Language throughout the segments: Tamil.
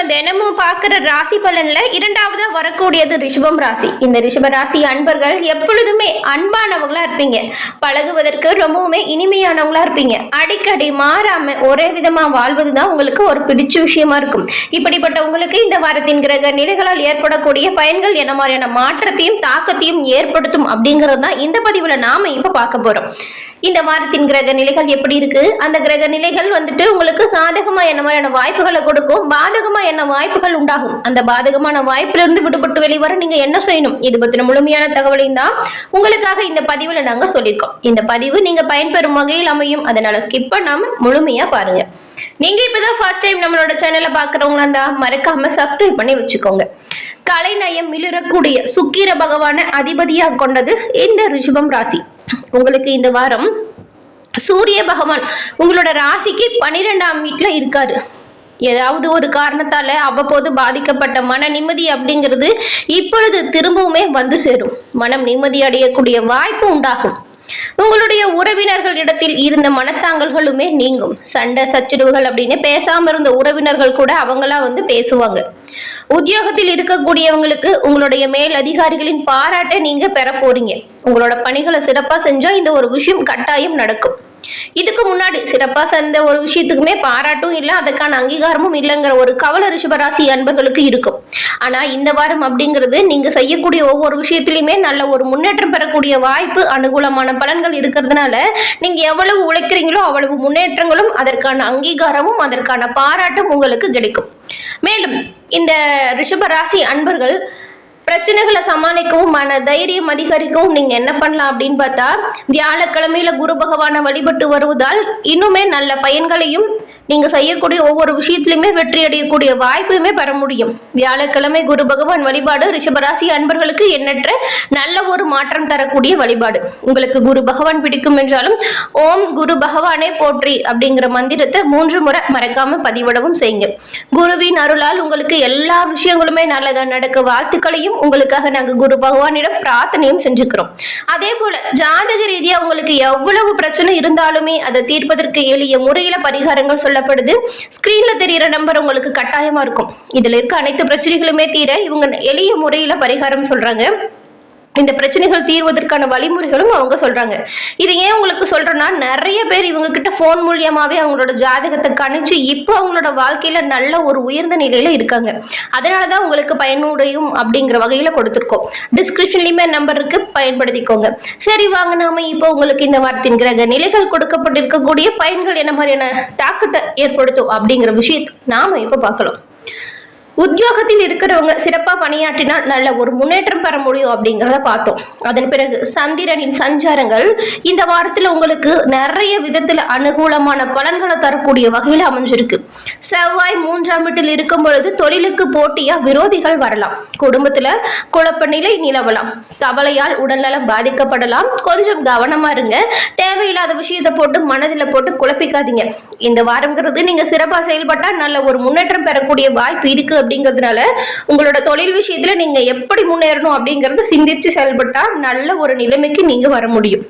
நம்ம தினமும் பார்க்குற ராசி பலன்ல இரண்டாவதா வரக்கூடியது ரிஷபம் ராசி. இந்த ரிஷப ராசி அன்பர்கள் எப்பொழுதுமே அன்பானவங்களா இருப்பீங்க. பழகுவதற்கு ரொம்பவுமே இனிமையானவங்களா இருப்பீங்க. அடிக்கடி மாறாம ஒரே விதமா வாழ்வது தான் உங்களுக்கு ஒரு பிடிச்ச விஷயமா இருக்கும். இப்படிப்பட்ட உங்களுக்கு இந்த வாரத்தின் கிரக நிலைகளால் ஏற்படக்கூடிய பயன்கள் என்ன மாதிரியான மாற்றத்தையும் தாக்கத்தையும் ஏற்படுத்தும் அப்படிங்கிறது தான் இந்த பதிவுல நாம இப்ப பார்க்க போறோம். இந்த வாரத்தின் கிரக நிலைகள் எப்படி இருக்கு? அந்த கிரக நிலைகள் வந்துட்டு உங்களுக்கு சாதகமா என்ன மாதிரியான வாய்ப்புகளை கொடுக்கும்? பாதகமா என்ன வாய்ப்புகள் உண்டாகும்? அந்த பாதகமான வாய்ப்புல இருந்து விடுபட்டு வெளிவர நீங்க என்ன செய்யணும்? இது பத்தின முழுமையான தகவலையும் தான் உங்களுக்காக இந்த பதிவுல நாங்க சொல்லியிருக்கோம். இந்த பதிவு நீங்க பயன்பெறும் வகையில் அமையும். அதனால ஸ்கிப் பண்ணாம முழுமையா பாருங்க. நீங்க இப்பதான் ஃபர்ஸ்ட் டைம் நம்மளோட சேனலை பாக்குறவங்களா இருந்தா மறக்காம சப்ஸ்கிரைப் பண்ணி வச்சுக்கோங்க. கலைநயம் மிளிரக்கூடிய சுக்கிர பகவான அதிபதியாக கொண்டது இந்த ரிஷபம் ராசி. உங்களுக்கு இந்த வாரம் சூரிய பகவான் உங்களோட ராசிக்கு பன்னிரெண்டாம் வீட்டுல இருக்காரு. ஏதாவது ஒரு காரணத்தால அவ்வப்போது பாதிக்கப்பட்ட மன நிம்மதி அப்படிங்கிறது இப்பொழுது திரும்பவுமே வந்து சேரும். மனம் நிம்மதி அடையக்கூடிய வாய்ப்பு உண்டாகும். உங்களுடைய உறவினர்கள் இடத்தில் இருந்த மனத்தாங்கல்களுமே நீங்கும். சண்டை சச்சரவுகள் அப்படின்னு பேசாம இருந்த உறவினர்கள் கூட அவங்களா வந்து பேசுவாங்க. உத்தியோகத்தில் இருக்கக்கூடியவங்களுக்கு உங்களுடைய மேல் அதிகாரிகளின் பாராட்டை நீங்க பெற போறீங்க. உங்களோட பணிகளை சிறப்பா செஞ்சா இந்த ஒரு விஷயம் கட்டாயம் நடக்கும். இதுக்கு முன்னாடி சிறப்பாக சேர்ந்த ஒரு விஷயத்துக்குமே பாராட்டும் இல்லை அதுக்கான அங்கீகாரமும் இல்லைங்கிற ஒரு கவல ரிஷபராசி அன்பர்களுக்கு இருக்கும். ஆனால் இந்த வாரம் அப்படிங்கிறது நீங்கள் செய்யக்கூடிய ஒவ்வொரு விஷயத்திலையுமே நல்ல ஒரு முன்னேற்றம் பெறக்கூடிய வாய்ப்பு அனுகூலமான பலன்கள் இருக்கிறதுனால நீங்கள் எவ்வளவு உழைக்கிறீங்களோ அவ்வளவு முன்னேற்றங்களும் அதற்கான அங்கீகாரமும் அதற்கான பாராட்டும் உங்களுக்கு கிடைக்கும். மேலும் இந்த ரிஷபராசி அன்பர்கள் பிரச்சனைகளை சமாளிக்கவும் மன தைரியம் அதிகரிக்கவும் நீங்க என்ன பண்ணலாம் அப்படின்னு பார்த்தா வியாழக்கிழமையில குரு பகவானை வழிபட்டு வருவதால் இன்னுமே நல்ல பயன்களையும் நீங்கள் செய்யக்கூடிய ஒவ்வொரு விஷயத்திலுமே வெற்றி அடையக்கூடிய வாய்ப்பையுமே பெற முடியும். வியாழக்கிழமை குரு பகவான் வழிபாடு ரிஷபராசி அன்பர்களுக்கு எண்ணற்ற நல்ல ஒரு மாற்றம் தரக்கூடிய வழிபாடு. உங்களுக்கு குரு பகவான் பிடிக்கும் என்றாலும் ஓம் குரு பகவானே போற்றி அப்படிங்கிற மந்திரத்தை மூன்று முறை மறக்காம பதிவிடவும் செய்யுங்க. குருவின் அருளால் உங்களுக்கு எல்லா விஷயங்களுமே நல்லதா நடக்க வாழ்த்துக்களையும் உங்களுக்காக நாங்க குரு பகவானிடம் பிரார்த்தனையும் செஞ்சுக்கிறோம். அதே போல ஜாதக ரீதியா உங்களுக்கு எவ்வளவு பிரச்சனை இருந்தாலுமே அதை தீர்ப்பதற்கு எளிய முறையில பரிகாரங்கள் சொல்லப்படுது. ஸ்கிரீன்ல தெரியிற நம்பர் உங்களுக்கு கட்டாயமா இருக்கும். இதுல இருக்க அனைத்து பிரச்சனைகளுமே தீர இவங்க எளிய முறையில பரிகாரம் சொல்றாங்க. இந்த பிரச்சனைகள் தீர்வதற்கான வழிமுறைகளும் அவங்க சொல்றாங்க. இது ஏன் உங்களுக்கு சொல்றேன்னா நிறைய பேர் இவங்க கிட்ட ஃபோன் மூலியமாவே அவங்களோட ஜாதகத்தை கணிச்சு இப்போ அவங்களோட வாழ்க்கையில நல்ல ஒரு உயர்ந்த நிலையில இருக்காங்க. அதனாலதான் உங்களுக்கு பயனுடையும் அப்படிங்கிற வகையில கொடுத்துருக்கோம். டிஸ்கிரிப்ஷன்லயுமே நம்பர் இருக்கு பயன்படுத்திக்கோங்க. சரி வாங்க நாம இப்போ உங்களுக்கு இந்த வாரத்தின் கிரக நிலைகள் கொடுக்கப்பட்டிருக்கக்கூடிய பயன்கள் என்ன மாதிரியான தாக்கத்தை ஏற்படுத்தும் அப்படிங்கிற விஷயத்தை நாம இப்ப பார்க்கலாம். உத்தியோகத்தில் இருக்கிறவங்க சிறப்பாக பணியாற்றினால் நல்ல ஒரு முன்னேற்றம் பெற முடியும் அப்படிங்கிறத பார்த்தோம். அதன் பிறகு சந்திரனின் சஞ்சாரங்கள் இந்த வாரத்தில் உங்களுக்கு நிறைய விதத்தில் அனுகூலமான பலன்களை தரக்கூடிய வகையில் அமைஞ்சிருக்கு. செவ்வாய் மூன்றாம் வீட்டில் இருக்கும் பொழுது தொழிலுக்கு போட்டியா விரோதிகள் வரலாம். குடும்பத்துல குழப்ப நிலை நிலவலாம். கவலையால் உடல்நலம் பாதிக்கப்படலாம். கொஞ்சம் கவனமா இருங்க. தேவையில்லாத விஷயத்தை போட்டு மனதில் போட்டு குழப்பிக்காதீங்க. இந்த வாரங்கிறது நீங்க சிறப்பாக செயல்பட்டா நல்ல ஒரு முன்னேற்றம் பெறக்கூடிய வாய்ப்பு இருக்கு அப்படிங்கிறதுனால உங்களோட தொழில் விஷயத்துல நீங்க எப்படி முன்னேறணும் அப்படிங்கறத சிந்திச்சு செயல்பட்டா நல்ல ஒரு நிலைமைக்கு நீங்க வர முடியும்.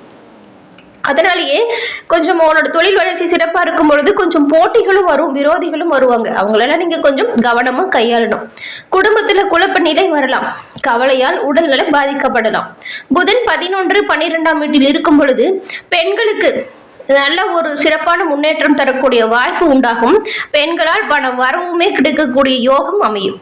அதனாலேயே கொஞ்சம் உன்னோட தொழில் வளர்ச்சி சிறப்பா இருக்கும் பொழுது கொஞ்சம் போட்டிகளும் வரும் விரோதிகளும் வருவாங்க. அவங்களெல்லாம் நீங்க கொஞ்சம் கவனமா கையாளணும். குடும்பத்துல குழப்ப நிலை வரலாம். கவலையால் உடல்நலம் பாதிக்கப்படலாம். புதன் பதினொன்று பன்னிரெண்டாம் வீட்டில் இருக்கும் பொழுது பெண்களுக்கு நல்ல ஒரு சிறப்பான முன்னேற்றம் தரக்கூடிய வாய்ப்பு உண்டாகும். பெண்களால் பணம் வரவுமே கிடைக்கக்கூடிய யோகம் அமையும்.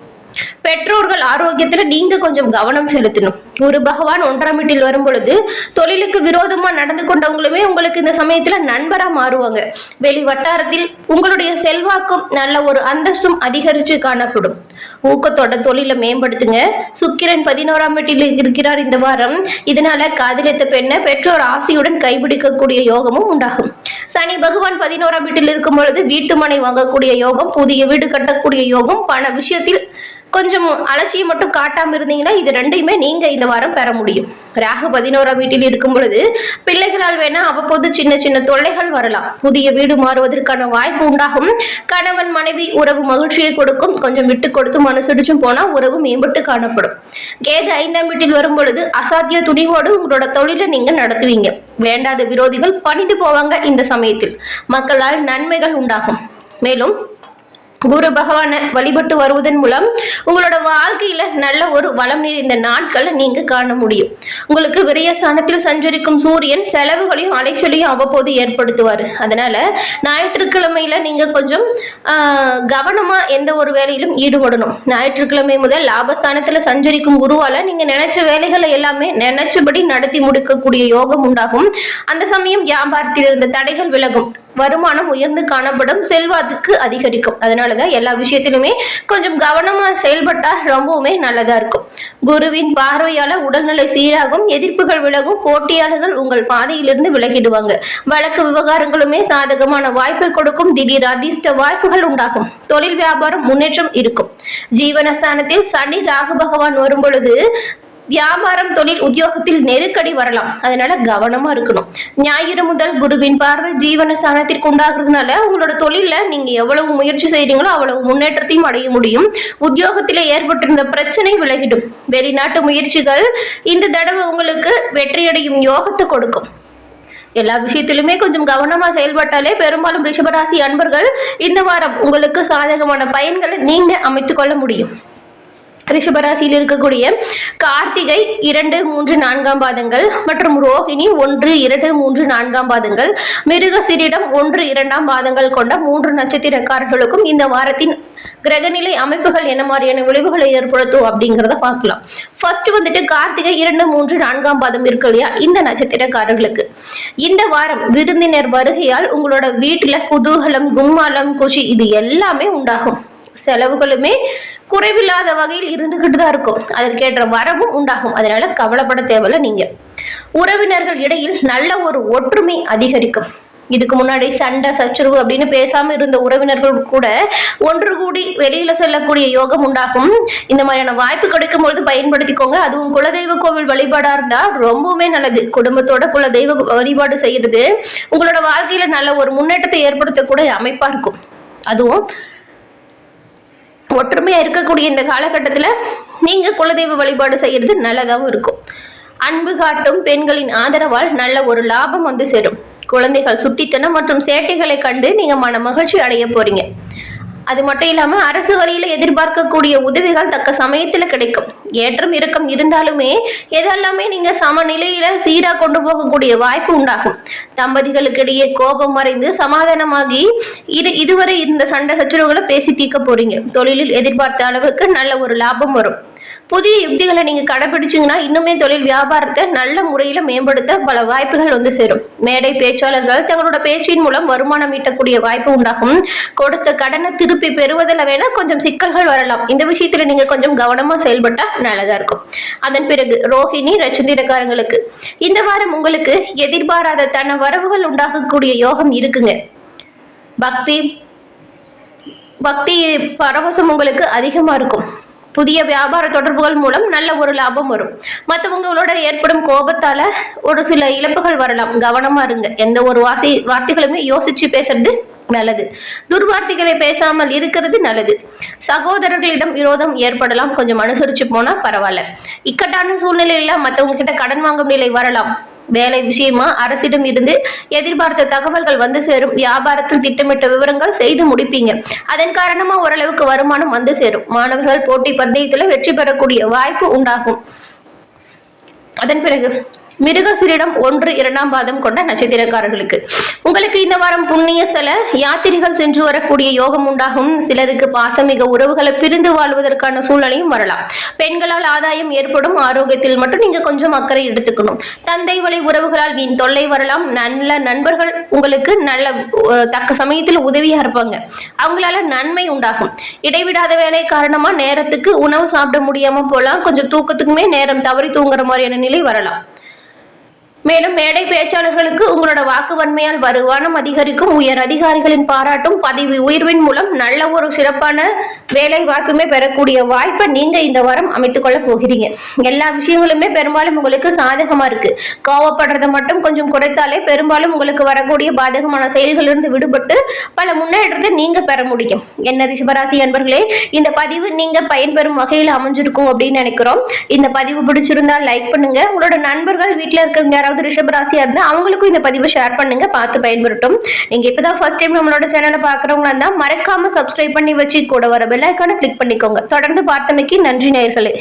பெற்றோர்கள் ஆரோக்கியத்துல நீங்க கொஞ்சம் கவனம் செலுத்தணும். குரு பகவான் ஒன்றாம் வீட்டில் வரும் பொழுது தொழிலுக்கு விரோதமா நடந்து கொண்டவங்களுமே உங்களுக்கு இந்த சமயத்துல நண்பரா மாறுவாங்க. வெளி வட்டாரத்தில் உங்களுடைய செல்வாக்கும் நல்ல ஒரு அந்தஸ்தும் அதிகரிச்சு காணப்படும். ஊக்கத்தோட தொழிலை மேம்படுத்துங்க. சுக்கிரன் பதினோராம் வீட்டில் இருக்கிறார் இந்த வாரம். இதனால காதலித்த பெண்ணை பெற்றோர் ஆசையுடன் கைபிடிக்கக்கூடிய யோகமும் உண்டாகும். சனி பகவான் பதினோராம் வீட்டில் இருக்கும் பொழுது வீட்டு மனை வாங்கக்கூடிய யோகம் புதிய வீடு கட்டக்கூடிய யோகம் பண விஷயத்தில் கொஞ்சம் அலட்சியம் மட்டும் காட்டாம இருந்தீங்கன்னா இது ரெண்டையுமே நீங்க இந்த வாரம் பெற முடியும். ராகு பதினோராம் வீட்டில் இருக்கும் பொழுது பிள்ளைகளால் வேணா அவ்வப்போது சின்ன சின்ன தொல்லைகள் வரலாம். புதிய வீடு மாறுவதற்கான வாய்ப்பு உண்டாகும். கணவன் மனைவி உறவு மகிழ்ச்சியை கொடுக்கும். கொஞ்சம் விட்டு கொடுத்து மனசுடிச்சும் போனா உறவு மேம்பட்டு காணப்படும். கேது ஐந்தாம் வீட்டில் வரும் பொழுது அசாத்திய துணிவோடு உங்களோட தொழிலை நீங்க நடத்துவீங்க. வேண்டாத விரோதிகள் பணிந்து போவாங்க இந்த சமயத்தில். மக்களால் நன்மைகள் உண்டாகும். மேலும் குரு பகவானை வழிபட்டு வருவதன் மூலம் உங்களோட வாழ்க்கையில நல்ல ஒரு வளம் நிறைந்த நாட்களை நீங்க காண முடியும். உங்களுக்கு விரயஸ்தானத்தில் சஞ்சரிக்கும் சூரியன் செலவுகளையும் அலைச்சலையும் அவ்வப்போது ஏற்படுத்துவார். அதனால ஞாயிற்றுக்கிழமையில நீங்க கொஞ்சம் கவனமா எந்த ஒரு வேலையிலும் ஈடுபடணும். ஞாயிற்றுக்கிழமை முதல் லாபஸ்தானத்துல சஞ்சரிக்கும் குருவால நீங்க நினைச்ச வேலைகளை எல்லாமே நினைச்சபடி நடத்தி முடிக்கக்கூடிய யோகம் உண்டாகும். அந்த சமயம் வியாபாரத்தில் இருந்த தடைகள் விலகும். வருமானம் உயர்ந்து காணப்படும் செல்வாத்துக்கு அதிகரிக்கும். அதனாலதான் எல்லா விஷயத்திலுமே கொஞ்சம் கவனமா செயல்பட்டா ரொம்பவுமே நல்லதா இருக்கும். குருவின் பார்வையால உடல்நிலை சீராகும் எதிர்ப்புகள் விலகும் போட்டியாளர்கள் உங்கள் பாதையிலிருந்து விலகிடுவாங்க. வழக்கு விவகாரங்களுமே சாதகமான வாய்ப்பை கொடுக்கும். திடீர் அதிர்ஷ்ட வாய்ப்புகள் உண்டாகும். தொழில் வியாபாரம் முன்னேற்றம் இருக்கும். ஜீவனஸ்தானத்தில் சனி ராகு பகவான் வரும் பொழுது வியாபாரம் தொழில் உத்தியோகத்தில் நெருக்கடி வரலாம். அதனால கவனமா இருக்கணும். ஞாயிறு முதல் குருவின் பார்வை ஜீவன ஸ்தானத்திற்கு உண்டாகிறதுனால உங்களோட தொழில நீங்க எவ்வளவு முயற்சி செய்றீங்களோ அவ்வளவு முன்னேற்றத்தையும் அடைய முடியும். உத்தியோகத்தில ஏற்பட்டிருந்த பிரச்சனை விலகிடும். வெளிநாட்டு முயற்சிகள் இந்த தடவை உங்களுக்கு வெற்றியடையும் யோகத்தை கொடுக்கும். எல்லா விஷயத்திலுமே கொஞ்சம் கவனமா செயல்பட்டாலே பெரும்பாலும் ரிஷபராசி அன்பர்கள் இந்த வாரம் உங்களுக்கு சாதகமான பயன்களை நீங்க அமைத்துக் கொள்ள முடியும். ரிஷபராசியில் இருக்கக்கூடிய கார்த்திகை இரண்டு மூன்று நான்காம் பாதங்கள் மற்றும் ரோஹிணி ஒன்று இரண்டு மூன்று நான்காம் பாதங்கள். மிருகசிரிடம் ஒன்று இரண்டாம் பாதங்கள் கொண்ட மூன்று நட்சத்திரக்காரர்களுக்கும் இந்த வாரத்தின் கிரகநிலை அமைப்புகள் என்ன மாதிரியான விளைவுகளை ஏற்படுத்தும் அப்படிங்கிறத பார்க்கலாம். ஃபர்ஸ்ட் வந்துட்டு கார்த்திகை இரண்டு மூன்று நான்காம் பாதம் இருக்கு இல்லையா? இந்த நட்சத்திரக்காரர்களுக்கு. இந்த வாரம் விருந்தினர் வருகையால் உங்களோட வீட்டுல குதூகலம் கும்மாலம் குஷி இது எல்லாமே உண்டாகும். செலவுகளுமே குறைவில்லாத வகையில் இருந்துகிட்டு தான் இருக்கும். அதற்கேற்ற வரவும் உண்டாகும். அதனால கவலைப்பட தேவையில்ல நீங்க. உறவினர்கள் இடையில் நல்ல ஒரு ஒற்றுமை அதிகரிக்கும். இதுக்கு முன்னாடி சண்டை சச்சரவு அப்படின்னு பேசாம இருந்த உறவினர்கள் கூட ஒன்று கூடி வெளியில செல்லக்கூடிய யோகம் உண்டாகும். இந்த மாதிரியான வாய்ப்பு கிடைக்கும் பொழுது பயன்படுத்திக்கோங்க. அதுவும் குலதெய்வ கோவில் வழிபாடா இருந்தா ரொம்பவுமே நல்லது. குடும்பத்தோட குலதெய்வ வழிபாடு செய்யறது உங்களோட வாழ்க்கையில நல்ல ஒரு முன்னேற்றத்தை ஏற்படுத்தக்கூடிய அமைப்பா இருக்கும். அதுவும் ஒற்றுமையா இருக்கக்கூடிய இந்த காலகட்டத்தில் நீங்க குலதெய்வ வழிபாடு செய்யறது நல்லதாகவும் இருக்கும். அன்பு காட்டும் பெண்களின் ஆதரவால் நல்ல ஒரு லாபம் வந்து சேரும். குழந்தைகள் சுட்டித்தனம் மற்றும் சேட்டைகளை கண்டு நீங்க மன மகிழ்ச்சி அடைய போறீங்க. அது மட்டும் இல்லாம அரசு வழியில எதிர்பார்க்கக்கூடிய உதவிகள் தக்க சமயத்துல கிடைக்கும். ஏற்றம் இறக்கம் இருந்தாலுமே எதெல்லாமே நீங்க சமநிலையில சீரா கொண்டு போகக்கூடிய வாய்ப்பு உண்டாகும். தம்பதிகளுக்கு இடையே கோபம் மறைந்து சமாதானமாகி இது இதுவரை இருந்த சண்டை சச்சரவுகளை பேசி தீர்க்க போறீங்க. தொழிலில் எதிர்பார்த்த அளவுக்கு நல்ல ஒரு லாபம் வரும். புதிய யுக்திகளை நீங்க கடைபிடிச்சிங்கன்னா இன்னுமே தொழில் வியாபாரத்தை நல்ல முறையில மேம்படுத்த பல வாய்ப்புகள் வந்து சேரும். மேடை பேச்சாளர்கள் தங்களோட பேச்சின் மூலம் வருமானம் ஈட்டக்கூடிய வாய்ப்பு உண்டாகும். கொடுத்த கடனை திருப்பி பெறுவதில் வேணா கொஞ்சம் சிக்கல்கள் வரலாம். இந்த விஷயத்துல நீங்க கொஞ்சம் கவனமா செயல்பட்டா நல்லதா இருக்கும். அதன் பிறகு ரோஹிணி நட்சத்திரக்காரங்களுக்கு இந்த வாரம் உங்களுக்கு எதிர்பாராத தன வரவுகள் உண்டாகக்கூடிய யோகம் இருக்குங்க. பக்தி பக்தி பரவசம் உங்களுக்கு அதிகமா இருக்கும். புதிய வியாபார தொடர்புகள் மூலம் நல்ல ஒரு லாபம் வரும். மற்றவங்களோட ஏற்படும் கோபத்தால ஒரு சில இழப்புகள் வரலாம். கவனமா இருங்க. எந்த ஒரு வார்த்தை வார்த்தைகளுமே யோசிச்சு பேசுறது நல்லது. துர்வார்த்தைகளை பேசாமல் இருக்கிறது நல்லது. சகோதரர்களிடம் விரோதம் ஏற்படலாம். கொஞ்சம் அனுசரிச்சு போனா பரவாயில்ல. இக்கட்டான சூழ்நிலையில மற்றவங்க கிட்ட கடன் வாங்கும் நிலை வரலாம். வேலை விஷயமா அரசிடம் இருந்து எதிர்பார்த்த தகவல்கள் வந்து சேரும். வியாபாரத்தில் திட்டமிட்ட விவரங்கள் செய்து முடிப்பீங்க. அதன் காரணமா ஓரளவுக்கு வருமானம் வந்து சேரும். மாணவர்கள் போட்டி பந்தயத்துல வெற்றி பெறக்கூடிய வாய்ப்பு உண்டாகும். அதன் பிறகு மிருகசிரிடம் ஒன்று இரண்டாம் பாதம் கொண்ட நட்சத்திரக்காரர்களுக்கு. உங்களுக்கு இந்த வாரம் புண்ணிய ஸ்தல யாத்திரைகள் சென்று வரக்கூடிய யோகம் உண்டாகும். சிலருக்கு பாசமிக உறவுகளை பிரிந்து வாழ்வதற்கான சூழ்நிலையும் வரலாம். பெண்களால் ஆதாயம் ஏற்படும். ஆரோக்கியத்தில் மட்டும் நீங்க கொஞ்சம் அக்கறை எடுத்துக்கணும். தந்தை வழி உறவுகளால் வீண் தொல்லை வரலாம். நல்ல நண்பர்கள் உங்களுக்கு நல்ல தக்க சமயத்தில் உதவியா இருப்பாங்க. அவங்களால நன்மை உண்டாகும். இடைவிடாத வேலை காரணமா நேரத்துக்கு உணவு சாப்பிட முடியாம போலாம். கொஞ்சம் தூக்கத்துக்குமே நேரம் தவறி தூங்குற மாதிரியான நிலை வரலாம். மேலும் மேடை பேச்சாளர்களுக்கு உங்களோட வாக்கு வன்மையால் வருமானம் அதிகரிக்கும். உயர் அதிகாரிகளின் பாராட்டும் பதவி உயர்வின் மூலம் நல்ல ஒரு சிறப்பான வேலை வாய்ப்புமே பெறக்கூடிய வாய்ப்பை நீங்க இந்த வாரம் அமைத்துக் கொள்ள போகிறீங்க. எல்லா விஷயங்களுமே பெரும்பாலும் உங்களுக்கு சாதகமா இருக்கு. கோவப்படுறதை மட்டும் கொஞ்சம் குறைத்தாலே பெரும்பாலும் உங்களுக்கு வரக்கூடிய பாதகமான செயல்களிலிருந்து விடுபட்டு பல முன்னேற்றத்தை நீங்க பெற முடியும். என்ன ரிஷபராசி அன்பர்களே இந்த பதிவு நீங்க பயன்பெறும் வகையில் அமைஞ்சிருக்கும் அப்படின்னு நினைக்கிறோம். இந்த பதிவு பிடிச்சிருந்தா லைக் பண்ணுங்க. உங்களோட நண்பர்கள் வீட்டில் இருக்கிற யாராவது யாராவது ரிஷபராசியா இருந்தா அவங்களுக்கும் இந்த பதிவை ஷேர் பண்ணுங்க பார்த்து பயன்படுத்தும். நீங்க இப்பதான் ஃபர்ஸ்ட் டைம் நம்மளோட சேனலை பாக்குறவங்களா இருந்தா மறக்காம சப்ஸ்கிரைப் பண்ணி வச்சு கூட வர பெல் கிளிக் பண்ணிக்கோங்க. தொடர்ந்து பார்த்தமைக்கு நன்றி நேர்களே